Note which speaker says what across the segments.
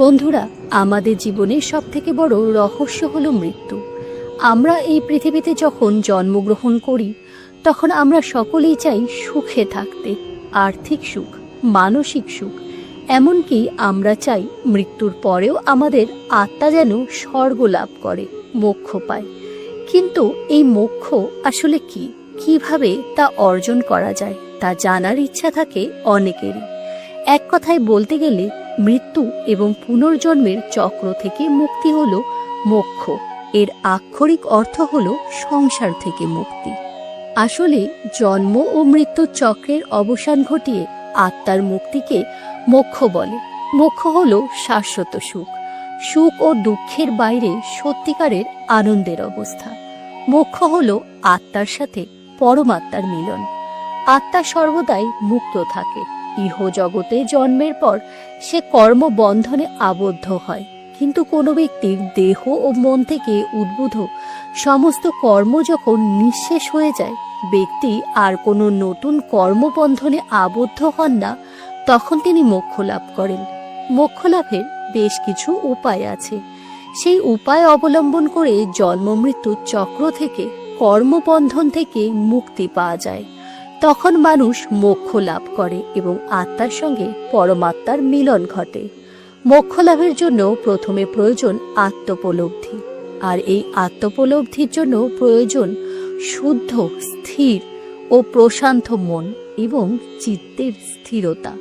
Speaker 1: বন্ধুরা, আমাদের জীবনের সব থেকে বড় রহস্য হলো মৃত্যু। আমরা এই পৃথিবীতে যখন জন্মগ্রহণ করি, তখন আমরা সকলেই চাই সুখে থাকতে, আর্থিক সুখ, মানসিক সুখ। এমনকি আমরা চাই মৃত্যুর পরেও আমাদের আত্মা যেন স্বর্গ লাভ করে, মোক্ষ পায়। কিন্তু এই মোক্ষ আসলে কি? কীভাবে তা অর্জন করা যায়? তা জানার ইচ্ছা থাকে অনেকেরই। এক কথায় বলতে গেলে মৃত্যু এবং পুনর্জন্মের চক্র থেকে মুক্তি হল মোক্ষ। এর আক্ষরিক অর্থ হল সংসার থেকে মুক্তি। আসলে জন্ম ও মৃত্যু চক্রের অবসান ঘটিয়ে আত্মার মুক্তিকে মোক্ষ বলে। মোক্ষ হল শাশ্বত সুখ। সুখ ও দুঃখের বাইরে সত্যিকারের আনন্দের অবস্থা। মোক্ষ হল আত্মার সাথে পরমাত্মার মিলন। আত্মা সর্বদাই মুক্ত থাকে। ইহ জগতে জন্মের পর সে কর্মবন্ধনে আবদ্ধ হয়। কিন্তু কোনো ব্যক্তির দেহ ও মন থেকে উদ্বুদ্ধ সমস্ত কর্ম যখন নিঃশেষ হয়ে যায়, ব্যক্তি আর কোনো নতুন কর্মবন্ধনে আবদ্ধ হন না, তখন তিনি মোক্ষ লাভ করেন। মোক্ষ লাভের বেশ কিছু উপায় আছে। সেই উপায় অবলম্বন করে জন্ম মৃত্যুর চক্র থেকে কর্মবন্ধন থেকে মুক্তি পাওয়া যায়। তখন মানুষ মোক্ষ লাভ করে এবং আত্মার সঙ্গে পরমাত্মার মিলন ঘটে। মোক্ষ লাভের জন্য প্রথমে প্রয়োজন আত্মোপলব্ধি। আর এই আত্মোপলব্ধির জন্য প্রয়োজন শুদ্ধ, স্থির ও প্রশান্ত মন এবং চিত্তের স্থিরতা।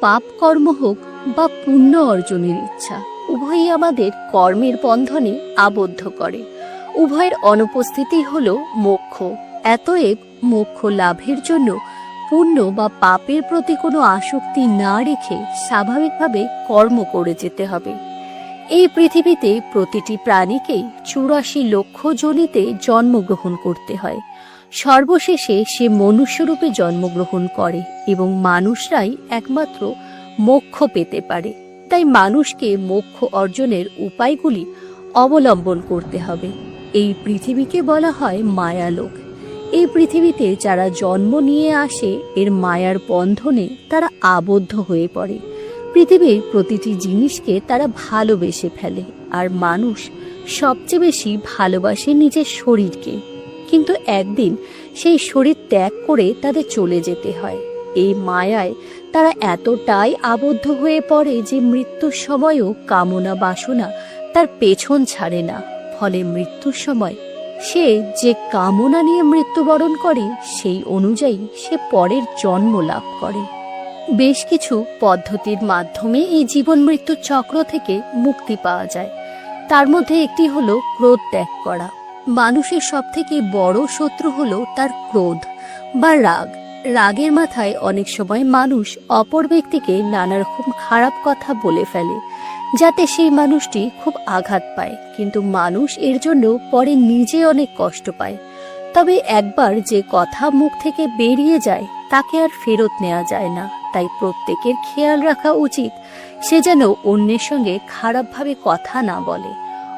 Speaker 1: পাপ কর্ম হোক বা পুণ্য অর্জনের ইচ্ছা, উভয়ই আমাদের কর্মের বন্ধনে আবদ্ধ করে। উভয়ের অনুপস্থিতি হল মোক্ষ। এতএব মোক্ষ লাভের জন্য পুণ্য বা পাপের প্রতি কোনো আসক্তি না রেখে স্বাভাবিকভাবে কর্ম করে যেতে হবে। এই পৃথিবীতে প্রতিটি প্রাণীকেই চুরাশি লক্ষ জনিতে জন্মগ্রহণ করতে হয়। সর্বশেষে সে মনুষ্যরূপে জন্মগ্রহণ করে এবং মানুষরাই একমাত্র মোক্ষ পেতে পারে। তাই মানুষকে মোক্ষ অর্জনের উপায়গুলি অবলম্বন করতে হবে। এই পৃথিবীকে বলা হয় মায়ালোক। এই পৃথিবীতে যারা জন্ম নিয়ে আসে, এর মায়ার বন্ধনে তারা আবদ্ধ হয়ে পড়ে। পৃথিবীর প্রতিটি জিনিসকে তারা ভালোবেসে ফেলে, আর মানুষ সবচেয়ে বেশি ভালোবাসে নিজের শরীরকে। কিন্তু একদিন সেই শরীর ত্যাগ করে তাদের চলে যেতে হয়। এই মায়ায় তারা এতটাই আবদ্ধ হয়ে পড়ে যে মৃত্যুর সময়ও কামনা বাসনা তার পেছন ছাড়ে না। ফলে মৃত্যুর সময় সে যে কামনা নিয়ে মৃত্যুবরণ করে, সেই অনুযায়ী সে পরের জন্ম লাভ করে। বেশ কিছু পদ্ধতির মাধ্যমে এই জীবন মৃত্যুর চক্র থেকে মুক্তি পাওয়া যায়। তার মধ্যে একটি হলো ক্রোধ ত্যাগ করা। মানুষের সব থেকে বড় শত্রু হলো তার ক্রোধ বা রাগ। রাগের মাথায় অনেক সময় মানুষ অপর ব্যক্তিকে নানা রকম খারাপ কথা বলে ফেলে। যাতে সেই মানুষটি খুব আঘাত পায়। কিন্তু মানুষ এর জন্য পরে নিজে অনেক কষ্ট পায়। তবে একবার যে কথা মুখ থেকে বেরিয়ে যায়, তাকে আর ফেরত নেওয়া যায় না। তাই প্রত্যেকের খেয়াল রাখা উচিত সে যেন অন্যের সঙ্গে খারাপভাবে কথা না বলে,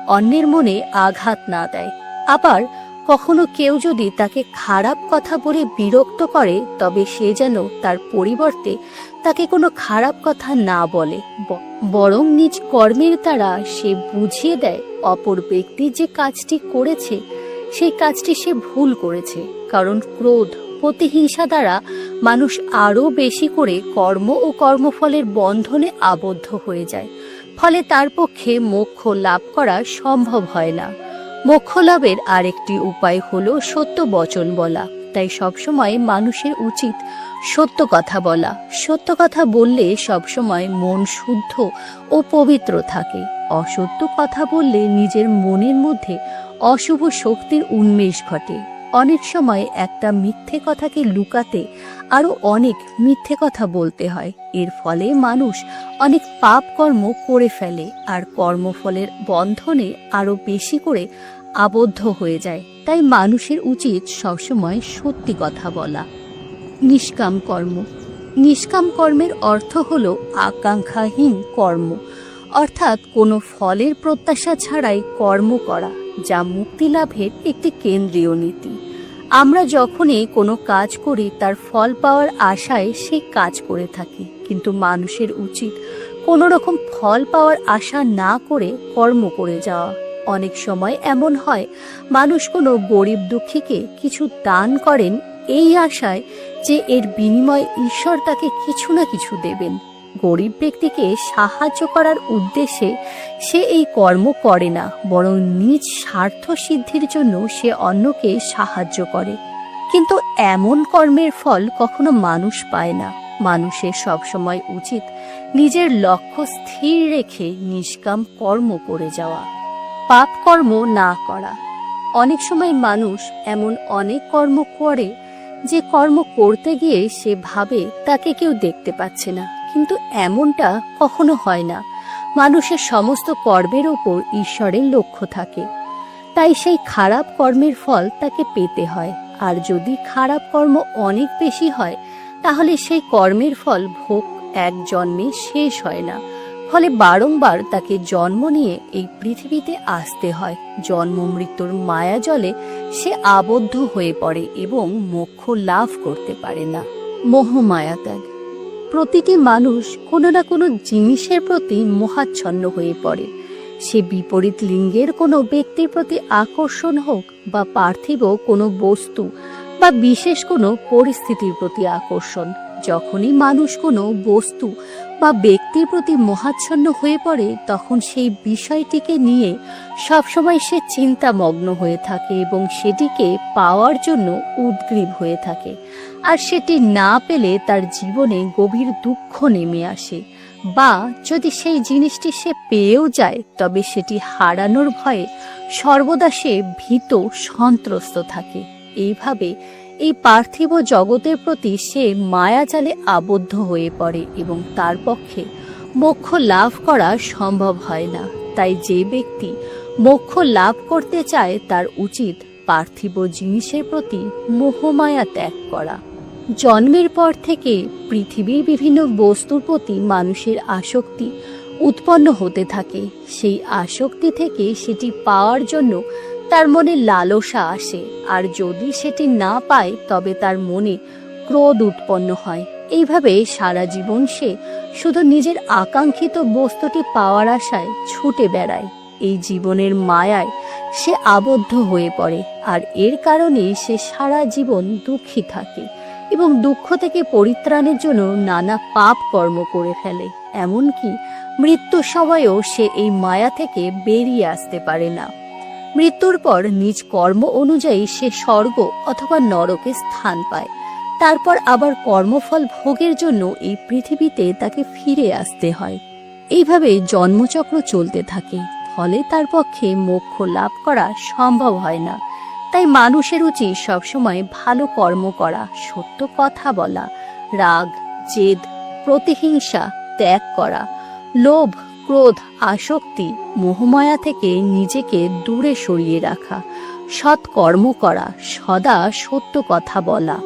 Speaker 1: অন্যের মনে আঘাত না দেয়। আবার কখনো কেউ যদি তাকে খারাপ কথা বলে বিরক্ত করে, তবে সে যেন তার পরিবর্তে তাকে কোনো খারাপ কথা না বলে। বরং নিজ কর্মের দ্বারা সে বুঝিয়ে দেয় অপর ব্যক্তি যে কাজটি করেছে, সেই কাজটি সে ভুল করেছে। কারণ ক্রোধ, প্রতিহিংসা দ্বারা মানুষ আরও বেশি করে কর্ম ও কর্মফলের বন্ধনে আবদ্ধ হয়ে যায়। ফলে তার পক্ষে মোক্ষ লাভ করা সম্ভব হয় না। মোক্ষ লাভের আরেকটি উপায় হলো সত্য বচন বলা। তাই সবসময় মানুষের উচিত সত্য কথা বলা। সত্য কথা বললে সবসময় মন শুদ্ধ ও পবিত্র থাকে। অসত্য কথা বললে নিজের মনের মধ্যে অশুভ শক্তির উন্মেষ ঘটে। অনেক সময় একটা মিথ্যে কথাকে লুকাতে আরও অনেক মিথ্যে কথা বলতে হয়। এর ফলে মানুষ অনেক পাপ কর্ম করে ফেলে আর কর্মফলের বন্ধনে আরও বেশি করে আবদ্ধ হয়ে যায়। তাই মানুষের উচিত সবসময় সত্যি কথা বলা। নিষ্কাম কর্ম। নিষ্কাম কর্মের অর্থ হল আকাঙ্ক্ষাহীন কর্ম। অর্থাৎ কোনো ফলের প্রত্যাশা ছাড়াই কর্ম করা, যা মুক্তি লাভের একটি কেন্দ্রীয় নীতি। আমরা যখনই কোনো কাজ করি, তার ফল পাওয়ার আশায় সেই কাজ করে থাকি। কিন্তু মানুষের উচিত কোনো রকম ফল পাওয়ার আশা না করে কর্ম করে যাওয়া। অনেক সময় এমন হয়, মানুষ কোনো গরিব দুঃখীকে কিছু দান করেন এই আশায় যে এর বিনিময়ে ঈশ্বর তাকে কিছু না কিছু দেবেন। গরিব ব্যক্তিকে সাহায্য করার উদ্দেশ্যে সে এই কর্ম করে না, বরং নিজ স্বার্থ সিদ্ধির জন্য সে অন্যকে সাহায্য করে। কিন্তু এমন কর্মের ফল কখনো মানুষ পায় না। মানুষের সবসময় উচিত নিজের লক্ষ্য স্থির রেখে নিষ্কাম কর্ম করে যাওয়া। পাপ কর্ম না করা। অনেক সময় মানুষ এমন অনেক কর্ম করে, যে কর্ম করতে গিয়ে সে ভাবে তাকে কেউ দেখতে পাচ্ছে না। কিন্তু এমনটা কখনো হয় না। মানুষের সমস্ত কর্মের ওপর ঈশ্বরের লক্ষ্য থাকে। তাই সেই খারাপ কর্মের ফল তাকে পেতে হয়। আর যদি খারাপ কর্ম অনেক বেশি হয়, তাহলে সেই কর্মের ফল ভোগ এক জন্মে শেষ হয় না। ফলে বারংবার তাকে জন্ম নিয়ে এই পৃথিবীতে আসতে হয়। জন্ম মৃত্যুর মায়া জলে সে আবদ্ধ হয়ে পড়ে এবং মোক্ষ লাভ করতে পারে না। মোহমায়া ত্যাগ। প্রতিটি মানুষ কোনো না কোনো জিনিসের প্রতি মোহাচ্ছন্ন হয়ে পড়ে। সে বিপরীত লিঙ্গের কোনো ব্যক্তির প্রতি আকর্ষণ হোক বা পার্থিব কোনো বস্তু বা বিশেষ কোনো পরিস্থিতির প্রতি আকর্ষণ। যখনই মানুষ কোনো বস্তু বা ব্যক্তির প্রতি মোহাচ্ছন্ন হয়ে পড়ে, তখন সেই বিষয়টিকে নিয়ে সবসময় সে চিন্তামগ্ন হয়ে থাকে এবং সেটিকে পাওয়ার জন্য উদ্গ্রীব হয়ে থাকে। আর সেটি না পেলে তার জীবনে গভীর দুঃখ নেমে আসে। বা যদি সেই জিনিসটি সে পেয়েও যায়, তবে সেটি হারানোর ভয়ে সর্বদা সে ভীত, সন্ত্রস্ত থাকে। এইভাবে এই পার্থিব জগতের প্রতি সে মায়াজালে আবদ্ধ হয়ে পড়ে এবং তার পক্ষে মোক্ষ লাভ করা সম্ভব হয় না। তাই যে ব্যক্তি মোক্ষ লাভ করতে চায়, তার উচিত পার্থিব জিনিসের প্রতি মোহমায়া ত্যাগ করা। জন্মের পর থেকে পৃথিবীর বিভিন্ন বস্তুর প্রতি মানুষের আসক্তি উৎপন্ন হতে থাকে। সেই আসক্তি থেকে সেটি পাওয়ার জন্য তার মনে লালসা আসে, আর যদি সেটি না পায়, তবে তার মনে ক্রোধ উৎপন্ন হয়। এইভাবে সারা জীবন সে শুধু নিজের আকাঙ্ক্ষিত বস্তুটি পাওয়ার আশায় ছুটে বেড়ায়। এই জীবনের মায়ায় সে আবদ্ধ হয়ে পড়ে, আর এর কারণে সে সারা জীবন দুঃখী থাকে এবং দুঃখ থেকে পরিত্রাণের জন্য নানা পাপ কর্ম করে ফেলে। এমনকি মৃত্যুর সময়ও সে এই মায়া থেকে বেরিয়ে আসতে পারে না। মৃত্যুর পর নিজ কর্ম অনুযায়ী সে স্বর্গ অথবা নরকে স্থান পায়। তারপর আবার কর্মফল ভোগের জন্য এই পৃথিবীতে তাকে ফিরে আসতে হয়। এইভাবে জন্মচক্র চলতে থাকে, ফলে তার পক্ষে মোক্ষ লাভ করা সম্ভব হয় না। তাই মানুষের উচিত সবসময় ভালো কর্ম করা, সত্য কথা বলা, রাগ, জেদ, প্রতিহিংসা ত্যাগ করা। লোভ ক্রোধ, আসক্তি, মোহমায়া থেকে নিজেকে দূরে সরিয়ে রাখা। সৎ কর্ম করা, সদা সত্য কথা বলা।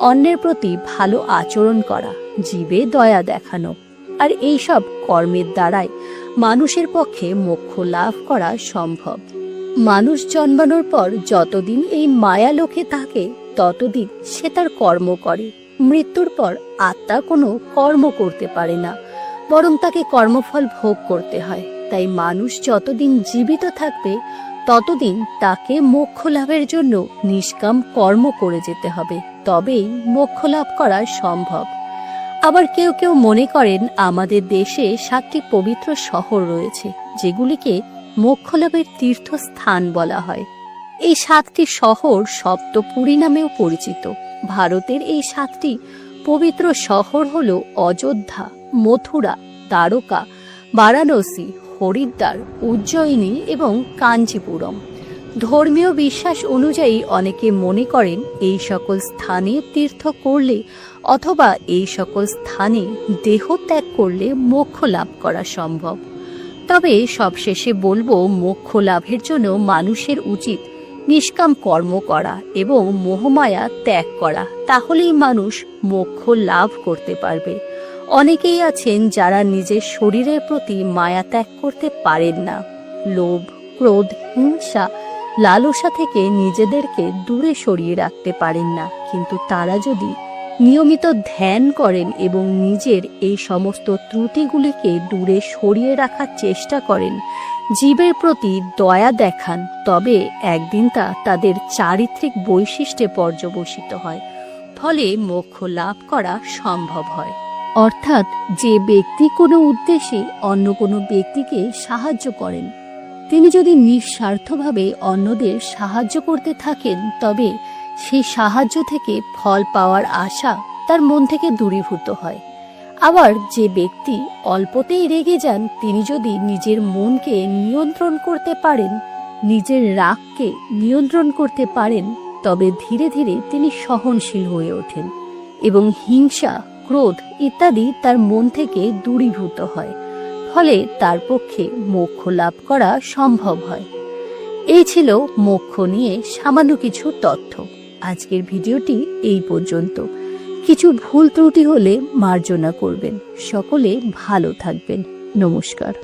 Speaker 1: অন্যের প্রতি ভালো আচরণ করা, জীবে দয়া দেখানো। আর এইসব কর্মের দ্বারাই মানুষের পক্ষে মোক্ষ লাভ করা সম্ভব। মানুষ জন্মানোর পর যতদিন এই মায়া লোকে থাকে, ততদিন সে তার কর্ম করে। মৃত্যুর পর আত্মা কোনো কর্ম করতে পারে না। বরং তাকে কর্মফল ভোগ করতে হয়। তাই মানুষ যতদিন জীবিত থাকবে, ততদিন তাকে মোক্ষ লাভের জন্য নিষ্কাম কর্ম করে যেতে হবে। তবেই মোক্ষ লাভ করা সম্ভব। আবার কেউ কেউ মনে করেন, আমাদের দেশে সাতটি পবিত্র শহর রয়েছে, যেগুলিকে মোক্ষ লাভের তীর্থস্থান বলা হয়। এই সাতটি শহর সপ্তপুরী নামেও পরিচিত। ভারতের এই সাতটি পবিত্র শহর হল অযোধ্যা, মথুরা, দ্বারকা, বারাণসী, হরিদ্বার, উজ্জয়িনী এবং কাঞ্চিপুরম। ধর্মীয় বিশ্বাস অনুযায়ী অনেকে মনে করেন এই সকল স্থানে তীর্থ করলে অথবা এই সকল স্থানে দেহ ত্যাগ করলে মোক্ষ লাভ করা সম্ভব। তবে সবশেষে বলব, মোক্ষ লাভের জন্য মানুষের উচিত নিষ্কাম কর্ম করা এবং মোহমায়া ত্যাগ করা, তাহলেই মানুষ মোক্ষ লাভ করতে পারবে। অনেকেই আছেন যারা নিজের শরীরের প্রতি মায়া ত্যাগ করতে পারেন না। লোভ, ক্রোধ, হিংসা, লালসা থেকে নিজেদেরকে দূরে সরিয়ে রাখতে পারেন না। কিন্তু তারা যদি নিয়মিত ধ্যান করেন এবং নিজের এই সমস্ত ত্রুটিগুলিকে দূরে সরিয়ে রাখার চেষ্টা করেন। জীবের প্রতি দয়া দেখান, তবে একদিন তা তাদের চারিত্রিক বৈশিষ্ট্যে পর্যবসিত হয়, ফলে মোক্ষ লাভ করা সম্ভব হয়। অর্থাৎ যে ব্যক্তি কোনো উদ্দেশ্যে অন্য কোনো ব্যক্তিকে সাহায্য করেন, তিনি যদি নিঃস্বার্থভাবে অন্যদের সাহায্য করতে থাকেন, তবে সেই সাহায্য থেকে ফল পাওয়ার আশা তার মন থেকে দূরীভূত হয়। আবার যে ব্যক্তি অল্পতেই রেগে যান, তিনি যদি নিজের মনকে নিয়ন্ত্রণ করতে পারেন, নিজের রাগকে নিয়ন্ত্রণ করতে পারেন, তবে ধীরে ধীরে তিনি সহনশীল হয়ে ওঠেন এবং হিংসা, ক্রোধ ইত্যাদি তার মন থেকে দূরীভূত হয়, ফলে তার পক্ষে মোক্ষ লাভ করা সম্ভব হয়। এই ছিল মোক্ষ নিয়ে সামান্য কিছু তথ্য। আজকের ভিডিওটি এই পর্যন্ত। কিছু ভুল ত্রুটি হলে মার্জনা করবেন। সকলে ভালো থাকবেন। নমস্কার।